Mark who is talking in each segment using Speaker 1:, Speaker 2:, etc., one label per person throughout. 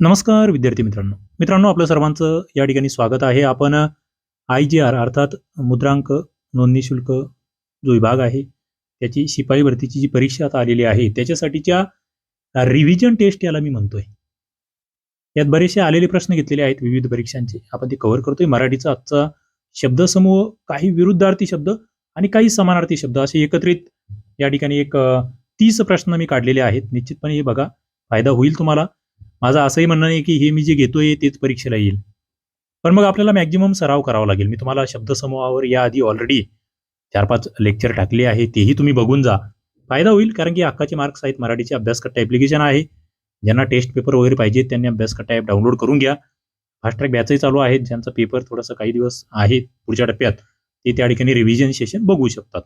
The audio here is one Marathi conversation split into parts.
Speaker 1: नमस्कार विद्यार्थी मित्रांनो. मित्रांनो आपलं सर्वांचं या ठिकाणी स्वागत आहे. आपण आय जी आर अर्थात मुद्रांक नोंदणी शुल्क जो विभाग आहे त्याची शिपाई भरतीची जी परीक्षा आता आलेली आहे त्याच्यासाठीच्या रिव्हिजन टेस्ट याला मी म्हणतोय. यात बरेचसे आलेले प्रश्न घेतलेले आहेत विविध परीक्षांचे. आपण ते कव्हर करतोय. मराठीचा आजचा शब्दसमूह काही विरुद्धार्थी शब्द आणि काही समानार्थी शब्द. असे एकत्रित या ठिकाणी एक तीस प्रश्न मी काढलेले आहेत. निश्चितपणे हे बघा फायदा होईल तुम्हाला. माझं असंही म्हणणं नाही की हे मी जे घेतोय तेच परीक्षेला येईल. पण मग आपल्याला मॅक्झिमम सराव करावा लागेल. मी तुम्हाला शब्दसमूहावर याआधी ऑलरेडी चार पाच लेक्चर टाकले आहे तेही तुम्ही बघून जा. फायदा होईल कारण की अक्काचे मार्क्स आहेत. मराठीचे अभ्यासकट्टा ॲप्लिकेशन आहे. ज्यांना टेस्ट पेपर वगैरे पाहिजे त्यांनी अभ्यासकट्टा ॲप डाउनलोड करून घ्या. फास्ट ट्रॅक बॅचही चालू आहेत. ज्यांचा पेपर थोडासा काही दिवस आहेत पुढच्या टप्प्यात ते त्या ठिकाणी रिव्हिजन सेशन बघू शकतात.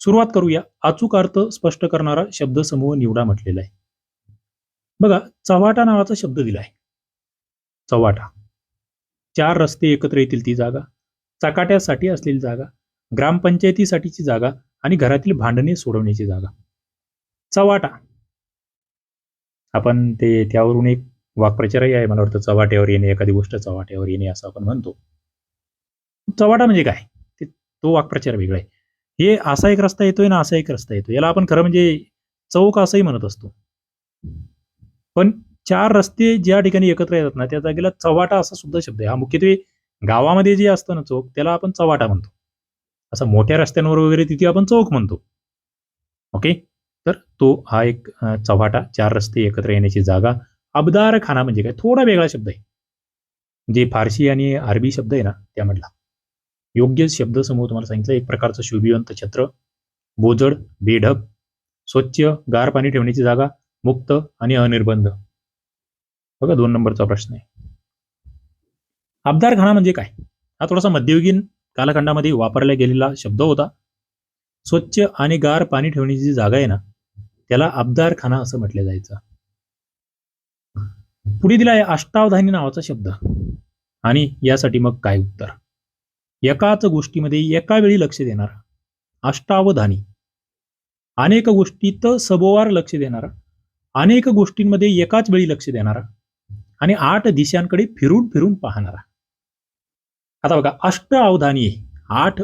Speaker 1: सुरुवात करूया. अचूक अर्थ स्पष्ट करणारा शब्दसमूह निवडा म्हटलेला आहे. बघा चव्हाटा नावाचा शब्द दिलाय. चव्हाटा. चार रस्ते एकत्र येतील ती जागा चकाट्यासाठी असलेली जागा ग्रामपंचायतीसाठीची जागा आणि घरातील भांडणे सोडवण्याची जागा. चव्हाटा. आपण ते त्यावरून एक वाक्प्रचारही आहे मला वाटतं चव्हाट्यावर येणे एखादी गोष्ट चव्हाट्यावर येणे असं आपण म्हणतो. चव्हाटा म्हणजे काय? ते तो वाक्प्रचार वेगळा आहे. हे असा एक रस्ता येतोय ना असा एक रस्ता येतोय. याला आपण खरं म्हणजे चौक असंही म्हणत असतो. पण चार रस्ते ज्या ठिकाणी एकत्र येतात ना त्या जागेला चव्हाटा असा सुद्धा शब्द आहे. हा मुख्यत्वे गावामध्ये जे असतं ना चौक त्याला आपण चव्हाटा म्हणतो. असं मोठ्या रस्त्यांवर वगैरे तिथे आपण चौक म्हणतो. ओके? तर तो हा एक चव्हाटा चार रस्ते एकत्र येण्याची जागा. अबदार खाना म्हणजे काय? थोडा वेगळा शब्द आहे. जे फारसी आणि अरबी शब्द आहे ना त्यामधला योग्य शब्द समूह तुम्हाला सांगितलं एक प्रकारचं शुभिवंत छत्र. बोजड बेढब स्वच्छ गार पाणी ठेवण्याची जागा. मुक्त आणि अनिर्बंध. बघा दोन नंबरचा प्रश्न आहे. अब्दारखाना म्हणजे काय? हा थोडासा मध्ययुगीन कालखंडामध्ये वापरला गेलेला शब्द होता. स्वच्छ आणि गार पाणी ठेवण्याची जी जागा आहे ना त्याला अब्दारखाना असं म्हटलं जायचं. पुढे दिला आहे अष्टावधानी नावाचा शब्द. आणि यासाठी मग काय उत्तर? एकाच गोष्टीमध्ये एका वेळी लक्ष देणारा. अष्टावधानी. अनेक गोष्टीत सभोवार लक्ष देणारा. अनेक गोष्टींमध्ये एकाच वेळी लक्ष देणारा आणि आठ दिशांकडे फिरून फिरून पाहणारा. आता बघा अष्ट अवधानी आहे. आठ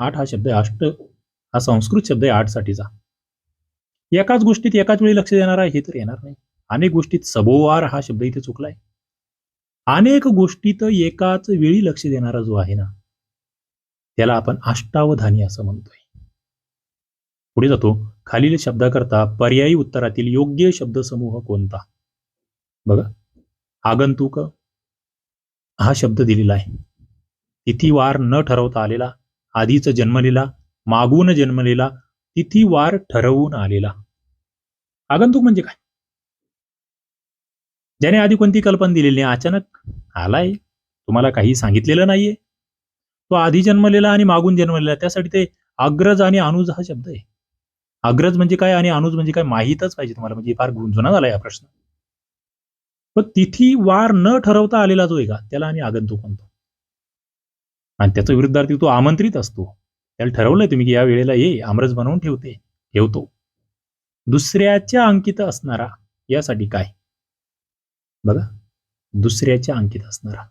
Speaker 1: आठ हा शब्द आहे अष्ट हा संस्कृत शब्द आहे आठ साठीचा. एकाच गोष्टीत एकाच वेळी लक्ष देणारा हे तर येणार नाही. अनेक गोष्टीत सभोवार हा शब्द इथे चुकलाय. अनेक गोष्टीत एकाच वेळी लक्ष देणारा जो आहे ना त्याला आपण अष्टावधानी असं म्हणतोय. पुढे जातो. खालील शब्दाकरता पर्यायी उत्तरातील योग्य शब्दसमूह कोणता? बघा. आगंतुक हा शब्द दिलेला आहे. तिथीवार न ठरवता आलेला आधीच जन्मलेला मागून जन्मलेला तिथीवार ठरवून आलेला. आगंतुक म्हणजे काय? ज्याने आधी कोणती कल्पना दिलेली नाही अचानक आलाय. तुम्हाला काही सांगितलेलं नाहीये. तो आधी जन्मलेला आणि मागून जन्मलेला त्यासाठी ते अग्रज आणि अनुज हा शब्द आहे. अग्रज म्हणजे काय आणि अनुज म्हणजे काय माहीतच पाहिजे तुम्हाला. म्हणजे फार गुंजुना झाला हा प्रश्न. पण तिथी वार न ठरवता आलेला जो आहे का त्याला आम्ही आगंतुक म्हणतो. आणि त्याचा विरुद्धार्थी तो आमंत्रित असतो. त्याला ठरवलंय तुम्ही की या वेळेला ये आमरस बनवून ठेवते ठेवतो. दुसऱ्याच्या अंकित असणारा यासाठी काय? बघा. दुसऱ्याच्या अंकित असणारा.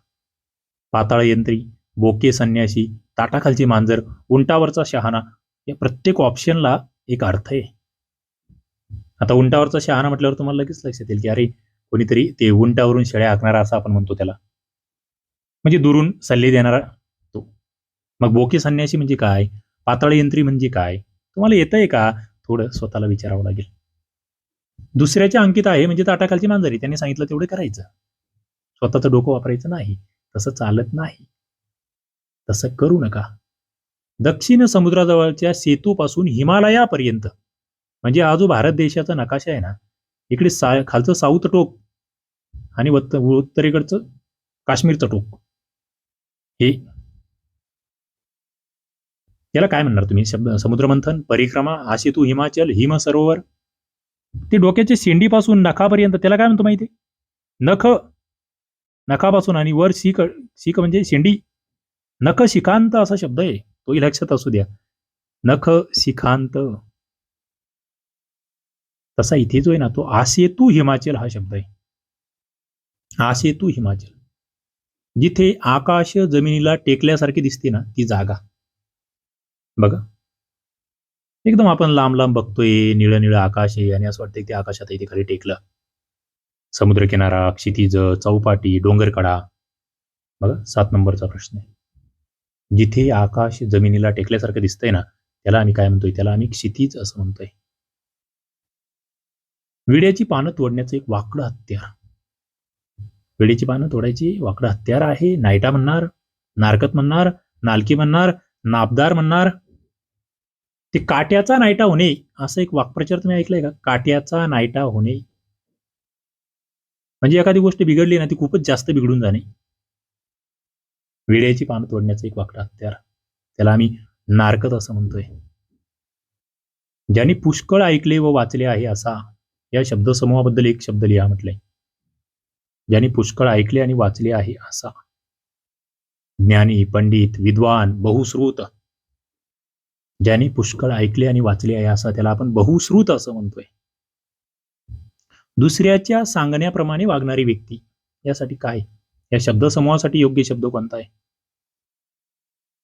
Speaker 1: पाताळ यंत्री बोके संन्यासी ताटाखालची मांजर उंटावरचा शहाणा या प्रत्येक ऑप्शनला एक अर्थ आहे. आता उंटावरचा शहाणा म्हटल्यावर तुम्हाला लगेच लक्षात येईल की अरे कोणीतरी ते उंटावरून शेळ्या आखणारा असं आपण म्हणतो त्याला. म्हणजे दुरून सल्ले देणारा तो. मग बोके संन्यासी म्हणजे काय? पातळयंत्री म्हणजे काय? तुम्हाला येतंय का? थोडं स्वतःला विचारावं लागेल. दुसऱ्याच्या अंकित आहे म्हणजे ताटाखालची मांजरी. त्यांनी सांगितलं तेवढं करायचं. स्वतःचं डोकं वापरायचं नाही. तसं चालत नाही. तसं करू नका. दक्षिण समुद्राजवळच्या सेतूपासून हिमालयापर्यंत. म्हणजे हा जो भारत देशाचा नकाशा आहे ना इकडे सा खालचं साऊथ टोक आणि उत्त- उत्तरेकडचं काश्मीरचं टोक. हे याला काय म्हणणार तुम्ही? शब्द समुद्रमंथन परिक्रमा हा सेतू हिमाचल हिम सरोवर. ते डोक्याच्या शेंडीपासून नखापर्यंत त्याला काय म्हणतो माहिती नख नखापासून आणि वर शिक शिक म्हणजे शेंडी. नख शिकांत असा शब्द आहे. तोही लक्षात असू द्या. नख शिखांत तसा इथे जो आहे ना तो आसेतू हिमाचल हा शब्द आहे. आसेतू हिमाचल. जिथे आकाश जमिनीला टेकल्यासारखी दिसते ना ती जागा. बघा. एकदम आपण लांब लांब बघतोय निळं निळं आकाश आहे आणि असं वाटतं की ते आकाशात इथे खाली टेकलं. समुद्रकिनारा क्षितिज चौपाटी डोंगरकडा. बघा सात नंबरचा प्रश्न आहे. जिथे आकाश जमिनीला टेकल्यासारखं दिसतंय ना त्याला आम्ही काय म्हणतोय? त्याला आम्ही क्षितिज असं म्हणतोय. विड्याची पानं तोडण्याचं एक वाकडं हत्यार. विड्याची पानं तोडायची वाकडं हत्यार आहे. नायटा म्हणणार नारकत म्हणणार नालकी म्हणणार नाबदार म्हणणार. ते काट्याचा नायटा होणे असं एक वाक्प्रचार तुम्ही ऐकलंय का? काट्याचा नायटा होणे. म्हणजे एखादी गोष्ट बिघडली ना ती खूपच जास्त बिघडून जाणे. विड्याची पानं तोडण्याचं एक वाकडं हत्यार. त्याला आम्ही नारकत असं म्हणतोय. ज्यांनी पुष्कळ ऐकले व वाचले आहे असा या शब्दसमूहाबद्दल एक शब्द लिहा म्हटलंय. ज्यांनी पुष्कळ ऐकले आणि वाचले आहे असा. ज्ञानी पंडित विद्वान बहुश्रुत. ज्यांनी पुष्कळ ऐकले आणि वाचले आहे असा त्याला आपण बहुश्रुत असं म्हणतोय. दुसऱ्याच्या सांगण्याप्रमाणे वागणारी व्यक्ती यासाठी काय? या शब्दसमूहासाठी योग्य शब्द कोणता आहे?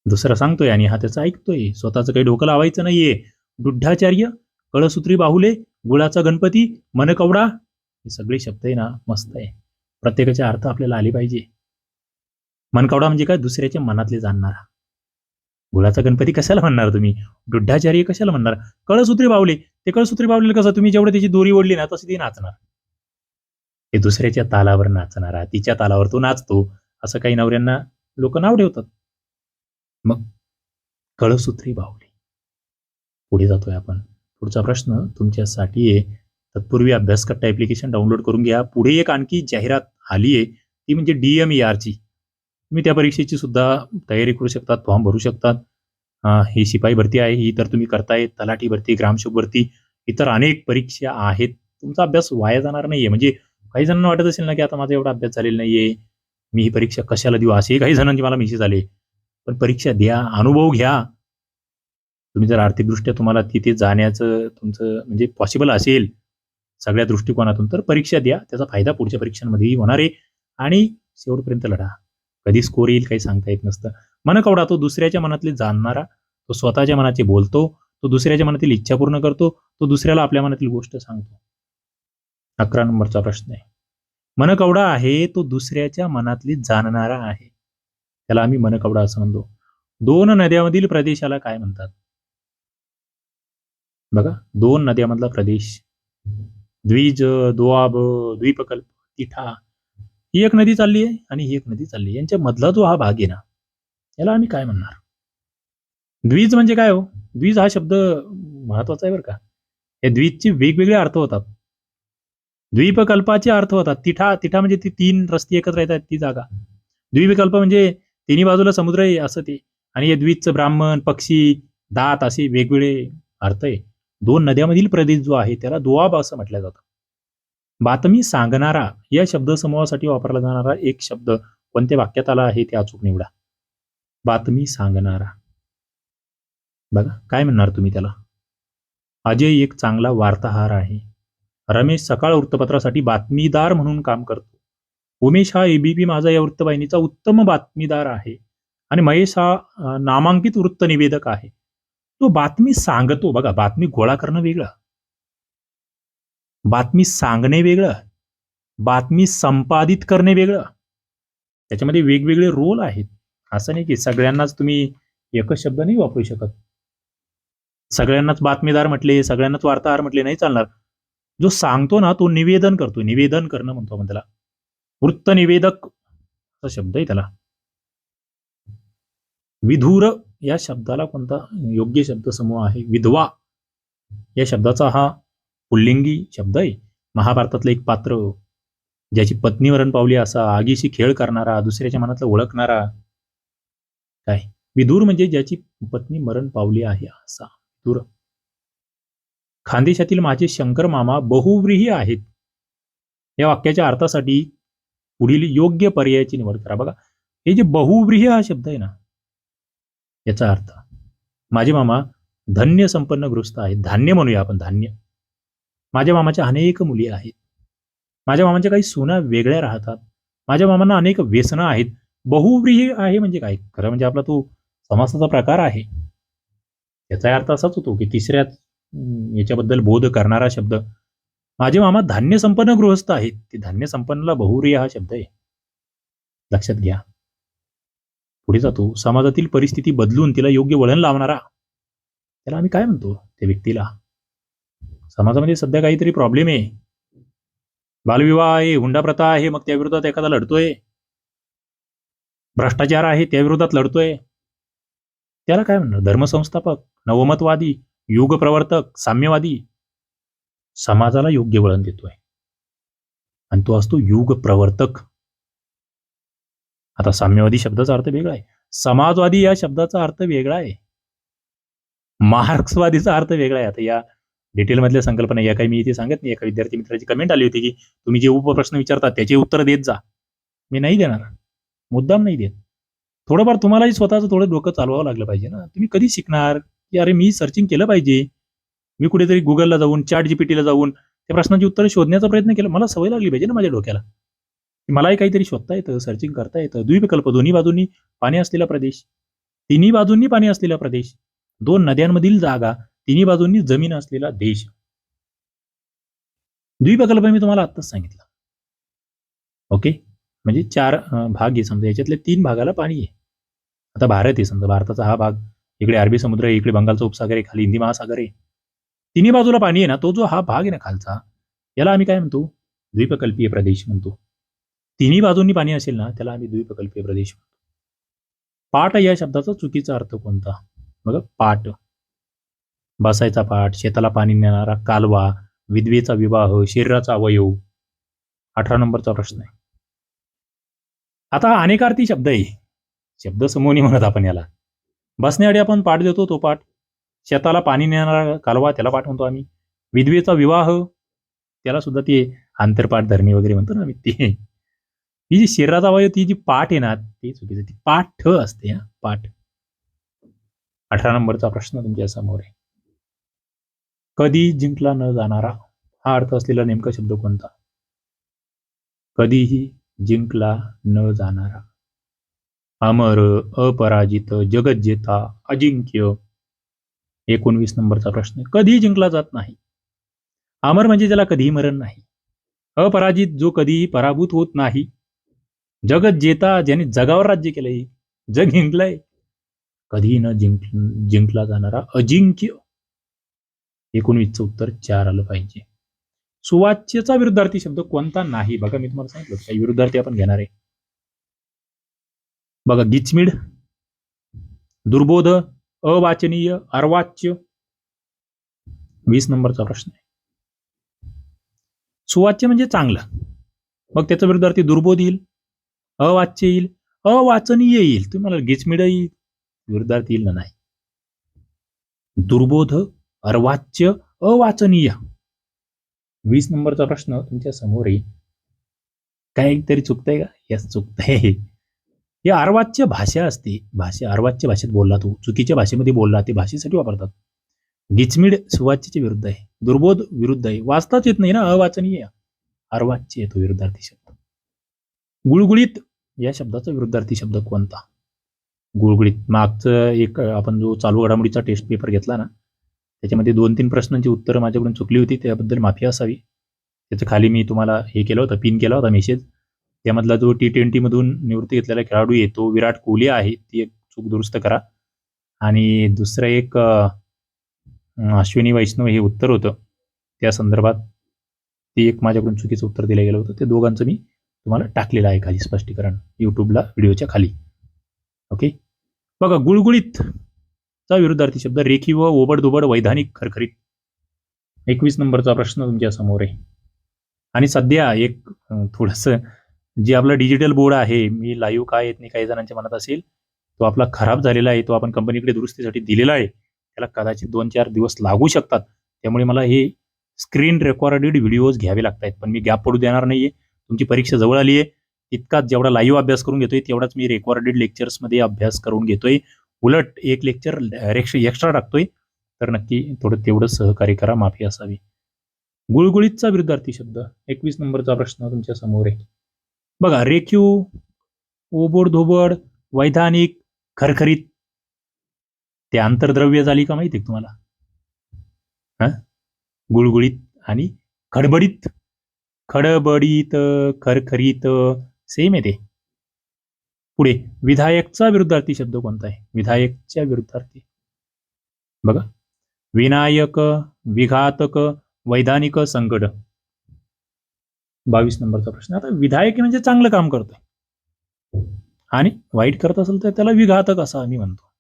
Speaker 1: दुसरा सांगतोय आणि हा त्याचा ऐकतोय. स्वतःचं काही डोकं लावायचं नाहीये. दुड्ढाचार्य कळसूत्री बाहुले गुळाचा गणपती मनकवडा हे सगळे शब्द आहे ना मस्त आहे. प्रत्येकाचे अर्थ आपल्याला आले पाहिजे. मनकवडा म्हणजे काय? दुसऱ्याच्या मनातले जाणणारा. गुळाचा गणपती कशाला म्हणणार तुम्ही? दुड्ढाचार्य कशाला म्हणणार? कळसूत्री बावले ते कळसूत्री बाहुले कसं? तुम्ही जेवढे त्याची दोरी ओढली ना तशी ती नाचणार. हे दुसऱ्याच्या तालावर नाचणारा तिच्या तालावर तो नाचतो असं काही नवऱ्यांना लोक नाव ठेवतात. मग कळसूत्री बाहुली. पुढे जातोय आपण. पुढचा प्रश्न तुमच्यासाठी आहे. तत्पूर्वी करता ऍप्लिकेशन डाउनलोड करून घ्या. पुढे एक आणखी जाहिरात आली आहे. ती म्हणजे डीएम ची तुम्ही त्या परीक्षेची सुद्धा तयारी करू शकतात फॉर्म भरू शकतात ही शिपाई भरती आहे ही तर तुम्ही करताय तलाठी भरती ग्रामसेवक भरती इतर अनेक परीक्षा आहेत. तुमचा अभ्यास वाया जाणार नाहीये. म्हणजे काही जणांना वाटत असेल ना की आता माझा एवढा अभ्यास झालेला नाहीये. मी ही परीक्षा कशाला देऊ? असे काही जणांची मला मेसेज आले. पण परीक्षा द्या अनुभव घ्या. तुम्ही जर आर्थिकदृष्ट्या तुम्हाला तिथे जाण्याचं तुमचं म्हणजे पॉसिबल असेल सगळ्या दृष्टिकोनातून तर परीक्षा द्या. त्याचा फायदा पुढच्या परीक्षांमध्येही होणार आहे. आणि शेवटपर्यंत लढा. कधी स्कोर येईल काही सांगता येत नसतं. मन कवडा तो दुसऱ्याच्या मनातले जाणणारा तो स्वतःच्या मनाचे बोलतो तो दुसऱ्याच्या मनातील इच्छा पूर्ण करतो तो दुसऱ्याला आपल्या मनातील गोष्ट सांगतो. अकरा नंबरचा प्रश्न आहे. मनकवडा आहे तो दुसऱ्याच्या मनातली जाणणारा आहे. त्याला आम्ही मनकवडा असं म्हणतो. दोन नद्यामधील प्रदेशाला काय म्हणतात? बघा दोन नद्यामधला प्रदेश. द्विज दोआब द्वीपकल्प तिठा. ही एक नदी चालली आहे आणि ही एक नदी चालली आहे. यांच्या मधला जो हा भाग आहे ना याला आम्ही काय म्हणणार? द्विज म्हणजे काय हो? द्विज हा शब्द महत्त्वाचा आहे बरं का. या द्विजचे वेगवेगळे अर्थ होतात. द्वीपकल्पाचे अर्थ होतात. तिठा तिठा म्हणजे ती तीन रस्ते एकत्र येतात ती जागा. द्वीपकल्प म्हणजे तिन्ही बाजूला समुद्र आहे असं ते. आणि या द्वीपचं ब्राह्मण पक्षी दात असे वेगवेगळे अर्थ आहे. दोन नद्यामधील प्रदेश जो आहे त्याला दुआब असं म्हटलं जातं. बातमी सांगणारा या शब्दसमूहासाठी वापरला जाणारा एक शब्द कोणत्या वाक्यात आला आहे ते अचूक निवडा. बातमी सांगणारा. बघा काय म्हणणार तुम्ही त्याला? अजय एक चांगला वार्ताहार आहे. रमेश सकाळ वृत्तपत्रासाठी बातमीदार म्हणून काम करतो. उमेश हा एबीपी माझा या वृत्तवाहिनीचा उत्तम बातमीदार आहे आणि महेश हा नामांकित वृत्त निवेदक आहे. तो बातमी सांगतो. बघा बातमी गोळा करणं वेगळं. बातमी सांगणे वेगळं. बातमी संपादित करणे वेगळं. त्याच्यामध्ये वेगवेगळे रोल आहेत. असं नाही की सगळ्यांनाच तुम्ही एकच शब्द नाही वापरू शकत. सगळ्यांनाच बातमीदार म्हटले सगळ्यांनाच वार्ताहर म्हटले नाही चालणार. जो सांगतो ना तो निवेदन करतो निवेदन करणं म्हणतो आपण त्याला. वृत्त निवेदक असा शब्द आहे त्याला. विधूर या शब्दाला कोणता योग्य शब्द समूह आहे? विधवा या शब्दाचा हा पुल्लिंगी शब्द आहे. महाभारतातलं एक पात्र ज्याची पत्नी वरण पावली असा आगीशी खेळ करणारा दुसऱ्याच्या मनातलं ओळखणारा काय? विदूर म्हणजे ज्याची पत्नी मरण पावली आहे असा. विदूर खानदेशातील माझे शंकर मामा बहुव्रीही आहेत. या वाक्याच्या अर्थासाठी पुढील योग्य पर्यायाची निवड करा. बघा हे जे बहुव्रीही हा शब्द आहे ना याचा अर्थ माझे मामा धन्य संपन्न गृहस्थ आहेत. धान्य म्हणूया आपण धान्य. माझ्या मामाच्या अनेक मुली आहेत. माझ्या मामाच्या काही सुना वेगळ्या राहतात. माझ्या मामांना अनेक व्यसनं आहेत. बहुव्रीही आहे म्हणजे काय? खरं म्हणजे आपला तो समासाचा प्रकार आहे. याचा अर्थ असाच होतो की तिसऱ्याच याच्याबद्दल बोध करणारा शब्द. माझे मामा धान्य संपन्न गृहस्थ आहेत. ते धान्य संपन्नला बहुव्रीही हा शब्द आहे. लक्षात घ्या. पुढे जातो. समाजातील परिस्थिती बदलून तिला योग्य वळण लावणारा. त्याला आम्ही काय म्हणतो? त्या व्यक्तीला. समाजामध्ये सध्या काहीतरी प्रॉब्लेम आहे. बालविवाह आहे हुंडा प्रथा आहे मग त्या विरोधात एखादा लढतोय. भ्रष्टाचार आहे त्या विरोधात लढतोय. त्याला काय म्हणणार? धर्मसंस्थापक नवमतवादी युग प्रवर्तक साम्यवादी समाजाला योग्य वळण देतोय. आणि तो असतो युग प्रवर्तक आता साम्यवादी शब्दाचा अर्थ वेगळा आहे. समाजवादी या शब्दाचा अर्थ वेगळा आहे. मार्क्सवादीचा अर्थ वेगळा आहे. आता या डिटेलमधल्या संकल्पना या काही मी इथे सांगत नाही. एका विद्यार्थी मित्राची कमेंट आली होती की तुम्ही जे उपप्रश्न विचारता त्याचे उत्तर देत जा. मी नाही देणार. मुद्दाम नाही देत. थोडंफार तुम्हालाही स्वतःचं थोडं डोकं चालवावं लागलं पाहिजे ना. तुम्ही कधी शिकणार? की अरे मी सर्चिंग केलं पाहिजे. मी कुठेतरी गुगलला जाऊन चॅट जीपीटीला जाऊन त्या प्रश्नांची उत्तरं शोधण्याचा प्रयत्न केला. मला सवय लागली पाहिजे ना माझ्या डोक्याला. मलाही काहीतरी शोधता येतं सर्चिंग करता येतं. द्वीपकल्प दोन्ही बाजूंनी पाणी असलेला प्रदेश. तिन्ही बाजूंनी पाणी असलेला प्रदेश. दोन नद्यांमधील जागा तिन्ही बाजूंनी जमीन असलेला देश. द्वीपकल्प मी तुम्हाला आत्ताच सांगितलं. ओके? म्हणजे चार भाग आहे. समजा याच्यातल्या तीन भागाला पाणी आहे. आता भारत आहे. समजा भारताचा हा भाग. इकडे अरबी समुद्र आहे इकडे बंगालचा उपसागर आहे खाली हिंदी महासागर आहे. तिन्ही बाजूला पाणी आहे ना तो जो हा भाग आहे ना खालचा याला आम्ही काय म्हणतो? द्वीपकल्पीय प्रदेश म्हणतो. तिन्ही बाजूंनी पाणी असेल ना त्याला आम्ही द्वीपकल्पीय प्रदेश म्हणतो. पाट या शब्दाचा चुकीचा अर्थ कोणता? बघा पाट. बसायचा पाट शेताला पाणी नेणारा कालवा विधवेचा विवाह शरीराचा अवयव. अठरा नंबरचा प्रश्न आहे. आता अनेकार्थी शब्द आहे. शब्द समूह म्हणत आपण याला. बसण्याआधी आपण पाठ देतो तो पाठ. शेताला पाणी नेणारा कालवा त्याला पाठ म्हणतो आम्ही. विधवेचा विवाह त्याला सुद्धा ते आंतरपाठ धरणी वगैरे म्हणतो ना आम्ही ते. ही जी शरीराचा अवयव ती जी पाठ आहे ना ती चुकीचं ती पाठ असते हा पाठ. अठरा नंबरचा प्रश्न तुमच्यासमोर आहे. कधी जिंकला न जाणारा हा अर्थ असलेला नेमका शब्द कोणता? कधीही जिंकला न जाणारा. अमर अपराजित जगज्जेता अजिंक्य. एकोणवीस नंबरचा प्रश्न कधी कधीही जिंकला जात नाही. अमर म्हणजे ज्याला कधीही मरण नाही. अपराजित जो कधीही पराभूत होत नाही. जगज्जेता ज्याने जगावर राज्य केलंय जग जिंकलंय कधीही न जिंक जिंकला जाणारा अजिंक्य. एकोणवीसचं उत्तर चार आलं पाहिजे. सुवाच्यचा विरुद्धार्थी शब्द कोणता नाही? बघा मी तुम्हाला सांगितलं काही विरुद्धार्थी आपण घेणार आहे. बघा गिचमिड दुर्बोध अवाचनीय अर्वाच्य. वीस नंबरचा प्रश्न आहे. सुवाच्य म्हणजे चांगलं. मग त्याचा विरुद्धार्थी दुर्बोध येईल अवाच्य येईल अवाचनीय येईल. तुम्हाला गिचमिड येईल विरुद्धार्थी येईल ना? नाही. दुर्बोध अर्वाच्य अवाचनीय. वीस नंबरचा प्रश्न तुमच्यासमोर येईल. काहीतरी तरी चुकतंय का? यस चुकतंय. ही अर्वाच्य भाषा असते. भाषा अर्वाच्य भाषेत बोलला तू. चुकीच्या भाषेमध्ये बोलला ते भाषेसाठी वापरतात. गिचमिड सुवाच्यच्या विरुद्ध आहे. दुर्बोध विरुद्ध आहे. वाचताच येत नाही ना अवाचनीय. अर्वाच्य येतो विरुद्धार्थी शब्द. गुळगुळीत या शब्दाचा विरुद्धार्थी शब्द कोणता? गुळगुळीत. मागचं एक आपण जो चालू घडामोडीचा टेस्ट पेपर घेतला ना त्याच्यामध्ये दोन तीन प्रश्नांची उत्तरं माझ्याकडून चुकली होती त्याबद्दल माफी असावी. त्याचं खाली मी तुम्हाला हे केलं होतं पिन केला होता मेसेज त्यामधला जो टी ट्वेंटी मधून निवृत्ती घेतलेला खेळाडू आहे तो विराट कोहली आहे. ती एक चूक दुरुस्त करा. आणि दुसरं एक अश्विनी वैष्णव हे उत्तर होतं. त्या संदर्भात ते एक माझ्याकडून चुकीचं उत्तर दिलं गेलं होतं. ते दोघांचं मी तुम्हाला टाकलेलं आहे खाली स्पष्टीकरण यूट्यूबला व्हिडिओच्या खाली. ओके? बघा गुळगुळीत चा विरुद्धार्थी शब्द रेखी व ओबडधोबड वैधानिक खरखरीत. एकवीस नंबरचा प्रश्न तुमच्यासमोर आहे. आणि सध्या एक थोडंसं जे आपला डिजिटल बोर्ड आहे मी लाईव्ह काय येत नाही काही जणांच्या मनात असेल तो आपला खराब झालेला आहे तो आपण कंपनीकडे दुरुस्तीसाठी दिलेला आहे त्याला कदाचित दोन चार दिवस लागू शकतात. त्यामुळे मला हे स्क्रीन रेकॉर्डेड व्हिडिओज घ्यावे लागत आहेत. पण मी गॅप पडू देणार नाहीये. तुमची परीक्षा जवळ आली आहे. तितकाच जेवढा लाईव्ह अभ्यास करून घेतोय तेवढाच मी रेकॉर्डेड लेक्चर्समध्ये अभ्यास करून घेतोय. उलट एक लेक्चर एक्स्ट्रा टाकतोय. तर नक्की थोडं तेवढं सहकार्य करा माफी असावी. गुळगुळीतचा विरुद्धार्थी शब्द. एकवीस नंबरचा प्रश्न तुमच्यासमोर आहे. बघा रेखीव ओबोड धोबड वैधानिक खरखरीत. ते आंतरद्रव्य झाली का माहिती आहे तुम्हाला? हा? गुळगुळीत आणि खडबडीत. खडबडीत खरखरीत सेम आहे ते. पुढे विधायकचा विरुद्धार्थी शब्द कोणता आहे? विधायकच्या विरुद्धार्थी. बघा. विनायक विघातक वैधानिक संकट बावीस नंबरचा प्रश्न. आता विधायक म्हणजे चांगलं काम करतोय. आणि वाईट करत असेल तर त्याला विघातक असं आम्ही म्हणतो.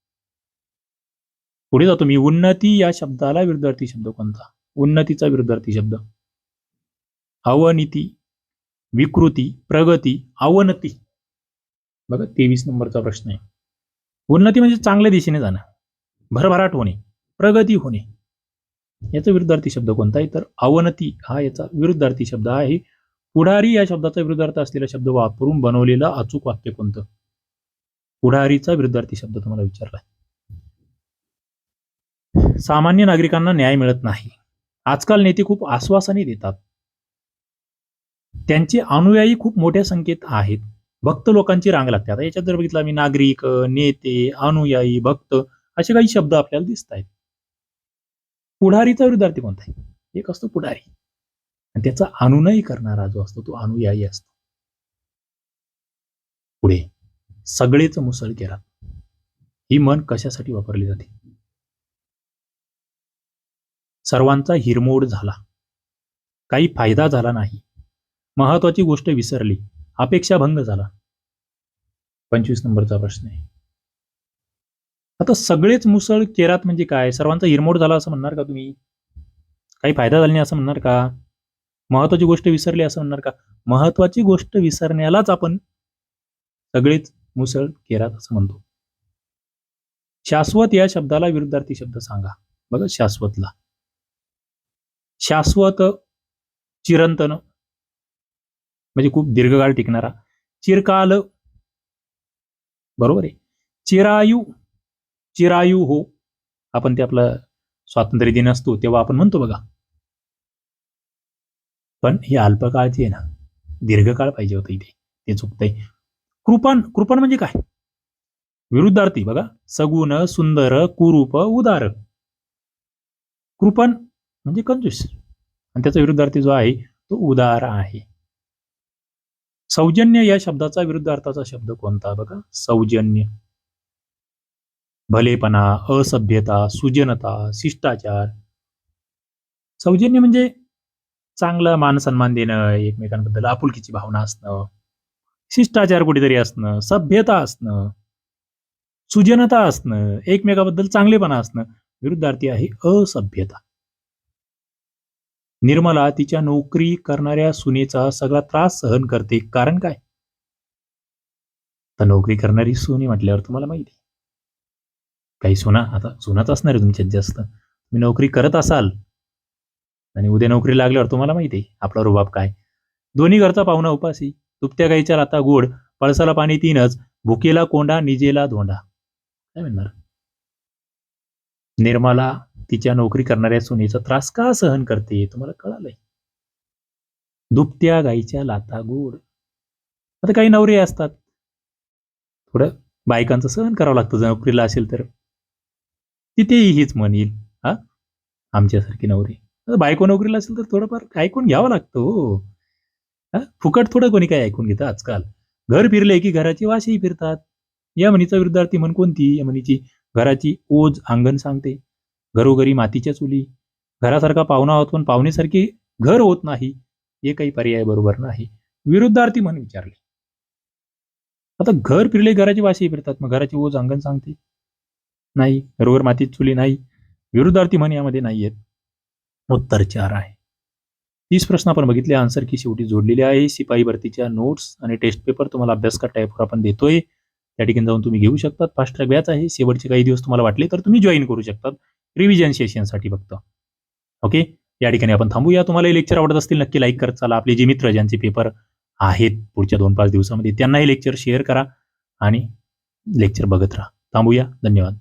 Speaker 1: पुढे जातो मी. उन्नती या शब्दाला विरुद्धार्थी शब्द कोणता? उन्नतीचा विरुद्धार्थी शब्द. अवनीती विकृती प्रगती अवनती. बघा तेवीस नंबरचा प्रश्न आहे. उन्नती म्हणजे चांगल्या दिशेने जाणं. भरभराट होणे. प्रगती होणे. याचा विरुद्धार्थी शब्द कोणता आहे? तर अवनती हा याचा विरुद्धार्थी शब्द आहे. पुढारी या शब्दाचा विरुद्धार्थ असलेला शब्द वापरून बनवलेलं अचूक वाक्य कोणतं? पुढारीचा विरुद्धार्थी शब्द तुम्हाला विचारलाय सामान्य नागरिकांना न्याय मिळत नाही. आजकाल नेते खूप आश्वासने देतात. त्यांचे अनुयायी खूप मोठ्या संख्येत आहेत. भक्त लोकांची रांग लागते. आता याच्यात जर बघितलं आम्ही नागरिक नेते अनुयायी भक्त असे काही शब्द आपल्याला दिसत आहेत पुढारीचा विरुद्धार्थी कोणता आहे? एक असतो पुढारी. आणि त्याचा अनुनय करणारा जो असतो तो अनुयायी असतो. पुढे सगळेच मुसळ केला. ही मन कशासाठी वापरली जाते? सर्वांचा हिरमोड झाला. काही फायदा झाला नाही. महत्वाची गोष्ट विसरली. अपेक्षा भंग झाला. पंचवीस नंबरचा प्रश्न आहे. आता सगळेच मुसळ केरात म्हणजे काय? सर्वांचा हिरमोड झाला असं म्हणणार का तुम्ही? काही फायदा झाला नाही असं म्हणणार का? महत्वाची गोष्ट विसरली असं म्हणणार का? महत्वाची गोष्ट विसरण्यालाच आपण सगळेच मुसळ केरात असं म्हणतो. शाश्वत या शब्दाला विरुद्धार्थी शब्द सांगा. बघा शाश्वतला. शाश्वत चिरंतन म्हणजे खूप दीर्घकाळ टिकणारा. चिरकाल बरोबर आहे. चिरायू चिरायू हो. आपण ते आपलं स्वातंत्र्य दिन असतो तेव्हा आपण म्हणतो बघा. पण ही अल्पकाळची आहे ना दीर्घकाळ पाहिजे होतं इथे. ते चुकतंय. कृपण कृपण म्हणजे काय? विरुद्धार्थी बघा. सगुण सुंदर कुरूप उदार कृपण म्हणजे कंजूस. आणि त्याचा विरुद्धार्थी जो आहे तो उदार आहे. सौजन्य या शब्दाचा विरुद्धार्थाचा शब्द कोणता? बघा. सौजन्य. भलेपणा असभ्यता सुजनता शिष्टाचार. सौजन्य म्हणजे चांगलं मानसन्मान देणं एकमेकांबद्दल आपुलकीची भावना असणं शिष्टाचार कुठेतरी असणं सभ्यता असणं सुजनता असणं एकमेकाबद्दल चांगलेपणा असणं विरुद्धार्थी आहे असभ्यता. निर्मला तिच्या नोकरी करणाऱ्या सुनेचा सगळा त्रास सहन करते. कारण काय? तर नोकरी करणारी सुनी म्हटल्यावर तुम्हाला माहिती आहे. काही सुना आता सुनाच असणार आहे तुमच्यात जास्त. तुम्ही नोकरी करत असाल आणि उद्या नोकरी लागल्यावर तुम्हाला माहिती आहे आपला रुबाब काय. दोन्ही घरचा पाहुणा उपासी तुपत्या गाईच्या राता गोड पळसाला पाणी तीनच भुकेला कोंडा निजेला धोंडा. काय म्हणणार? निर्मला तिच्या नोकरी करणाऱ्या सुनेचा त्रास का सहन करते तुम्हाला कळालंय. दुपत्या गाईच्या लाता गोड. आता काही नवरे असतात. थोडं बायकांचं सहन करावं लागतं जर नोकरीला असेल तर. तिथेही हीच म्हणील हा? आमच्यासारखी नवरी. बायको नोकरीला असेल तर थोडंफार ऐकून घ्यावं लागतं हो. फुकट थोडं कोणी काय ऐकून घेतं आजकाल. घर फिरले की घराची वासही फिरतात. या म्हणीचा विरुद्धार्थी म्हण कोणती? या म्हणीची घराची ओज अंगण सांगते. घरोघरी मातीच्या चुली. घरासारखा पाहुणा होत पण पाहुणेसारखे घर होत नाही. हे काही पर्याय बरोबर नाही. विरुद्धार्थी म्हण विचारले. आता घर फिरले घराची वाशी फिरतात. मग घराची ओज अंगण सांगते. नाही. घरोघर मातीत चुली नाही. विरुद्धार्थी म्हण यामध्ये नाही आहेत उत्तर चार आहे. तीस प्रश्न आपण बघितले. आन्सर की शेवटी जोडलेले आहे. शिपाई भरतीच्या नोट्स आणि टेस्ट पेपर तुम्हाला अभ्यास का टाईपवर आपण देतोय. त्या ठिकाणी जाऊन तुम्ही घेऊ शकतात फास्ट ट्रॅक व्याच आहे. शेवटचे काही दिवस तुम्हाला वाटले तर तुम्ही जॉईन करू शकतात. रिव्हिजन सेशनसाठी फक्त. ओके या ठिकाणी आपण थांबूया. तुम्हाला हे लेक्चर आवडत असतील नक्की लाईक करत चला. आपले जे मित्र ज्यांचे पेपर आहेत पुढच्या दोन पाच दिवसामध्ये त्यांना हे लेक्चर शेअर करा आणि लेक्चर बघत राहा. थांबूया. धन्यवाद.